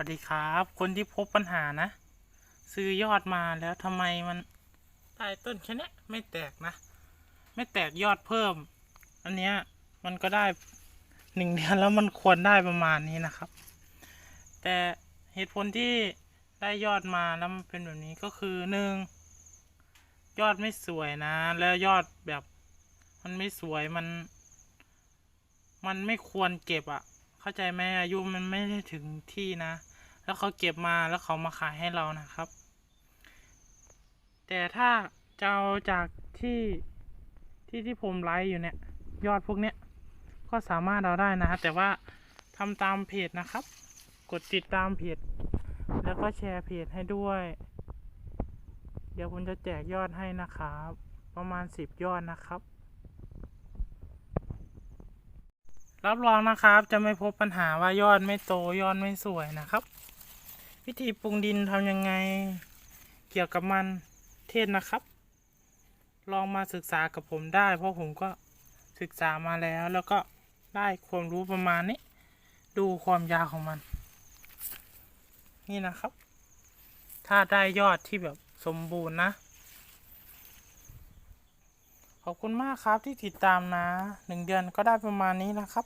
วัสดีครับ คนที่พบปัญหานะ ซื้อยอดมาแล้วทำไมมันใต้ต้นแค่นี้ไม่แตกนะ ไม่แตกยอดเพิ่ม อันเนี้ยมันก็ได้หนึ่งเดือนแล้วมันควรได้ประมาณนี้นะครับ แต่เหตุผลที่ได้ยอดมาแล้วมันเป็นแบบนี้ก็คือหนึ่งยอดไม่สวยนะ แล้วยอดแบบมันไม่สวยมัน มันไม่ควรเก็บอะ่ะ เข้าใจไหมอายุมันไม่ได้ถึงที่นะ แล้วเขาเก็บมาแล้วเขามาขายให้เรานะครับ แต่ถ้าจะเอาจากที่ที่ที่ผมไลฟ์อยู่เนี่ย ยอดพวกเนี้ยก็สามารถเอาได้นะแต่ว่าทำตามเพจนะครับ กดติดตามเพจแล้วก็แชร์เพจให้ด้วย เดี๋ยวผมจะแจกยอดให้นะครับ ประมาณสิบยอดนะครับ รับรองนะครับ จะไม่พบปัญหาว่ายอดไม่โตยอดไม่สวยนะครับ วิธีปรุงดินทำยังไง เกี่ยวกับมันเทศนะครับ ลองมาศึกษากับผมได้ เพราะผมก็ศึกษามาแล้วแล้วก็ได้ความรู้ประมาณนี้ ดูความยาวของมัน นี่นะครับ ถ้าได้ยอดที่แบบสมบูรณ์นะ ขอบคุณมากครับที่ติดตามนะหนึ่งเดือนก็ได้ประมาณนี้นะครับ